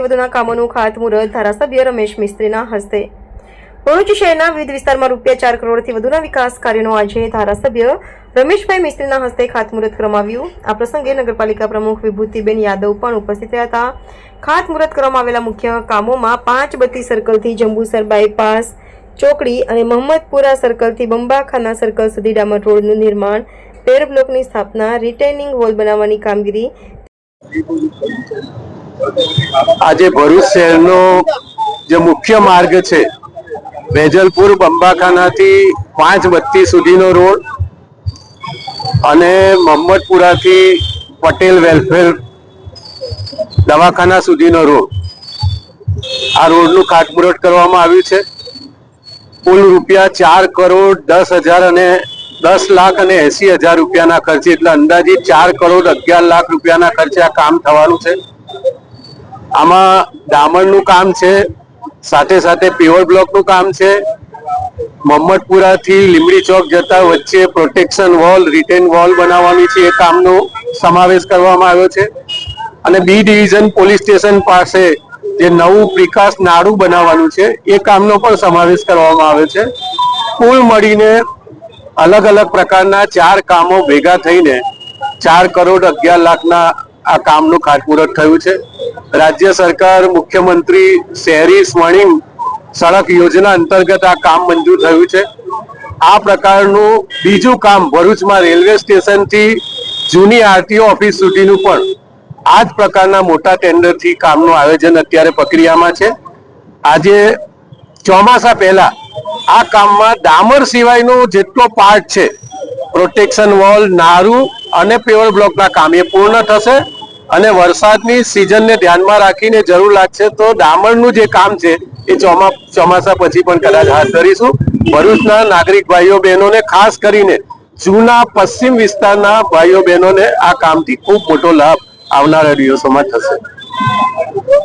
વધુના ખાતમુહૂર્ત. ધારાસભ્ય વિકાસ કાર્યોનું આજે ધારાસભ્ય રમેશભાઈ મિસ્ત્રીના હસ્તે ખાતમુહૂર્ત કરવામાં આ પ્રસંગે નગરપાલિકા પ્રમુખ વિભૂતિબેન યાદવ પણ ઉપસ્થિત રહ્યા હતા. ખાતમુહૂર્ત કરવામાં આવેલા મુખ્ય કામોમાં પાંચ બત્તી સર્કલથી જંબુસર બાયપાસ ચોકડી અને મોહમ્મદપુરા સર્કલથી બંબાખાના સર્કલ સુધી ડામર રોડનું નિર્માણ પેર બ્લોકની સ્થાપના, રિટેનિંગ વોલ બનાવવાની કામગીરી. આજે ભરૂચ શહેરનો જે મુખ્ય માર્ગ છે વેજલપુર બંબાખાનાથી પાંચ બત્તી સુધીનો રોડ અને મોહમ્મદપુરાથી પટેલ વેલફેર દવાખાના સુધીનો રોડ. આ રોડનું ખાતમુહૂર્ત કરવામાં આવ્યું છે. કુલ રૂપિયા ચાર કરોડ દસ હજાર અને દસ લાખ અને એસી હજાર રૂપિયાના ખર્ચે, એટલે અંદાજિત ચાર કરોડ અગિયાર લાખ રૂપિયાના ખર્ચે આ કામ થવાનું છે. આમાં ડામરનું કામ છે, સાથે સાથે પેવર બ્લોકનું કામ છે. મોહમ્મદપુરાથી લીમડી ચોક જતા વચ્ચે પ્રોટેક્શન વોલ રિટેન વોલ બનાવવાની છે, એ કામનો સમાવેશ કરવામાં આવ્યો છે. અને બી ડિવિઝન પોલીસ સ્ટેશન પાસે જે નવું પ્રિકાસ નાડું બનાવવાનું છે, એ કામનો પણ સમાવેશ કરવામાં આવ્યો છે. કુલ મળીને અલગ અલગ પ્રકારના ચાર કામો ભેગા થઈને ચાર કરોડ અગિયાર લાખના આ કામનું ખાતમુહૂર્ત થયું છે. રાજ્ય સરકાર, મુખ્યમંત્રી, શહેરી સ્વર્ણિમ સડક યોજના અંતર્ગત આ કામ મંજૂર થયું છે. આ પ્રકારનું બીજું કામ ભરૂચમાં રેલવે સ્ટેશનથી જૂની આરટીઓ ઓફિસ સુધીનું પણ આ જ પ્રકારના મોટા ટેન્ડરથી કામનું આયોજન અત્યારે પ્રક્રિયામાં છે. આજે ચોમાસા પહેલા આ કામમાં ડામર સિવાયનો જેટલો પાર્ટ છે પ્રોટેક્શન વોલ નારું અને પેવર બ્લોકના કામ એ પૂર્ણ થશે અને વરસાદની સિઝનને ધ્યાનમાં રાખીને જરૂર લાગશે તો ડામરનું જે કામ છે એ ચોમા, ચોમાસા પછી પણ કદાચ હાથ ધરીશું. ભરૂચના નાગરિક ભાઈઓ બહેનોને ખાસ કરીને જૂના પશ્ચિમ વિસ્તારના ભાઈઓ બહેનોને આ કામથી ખૂબ મોટો લાભ આવનારા દિવસોમાં થશે.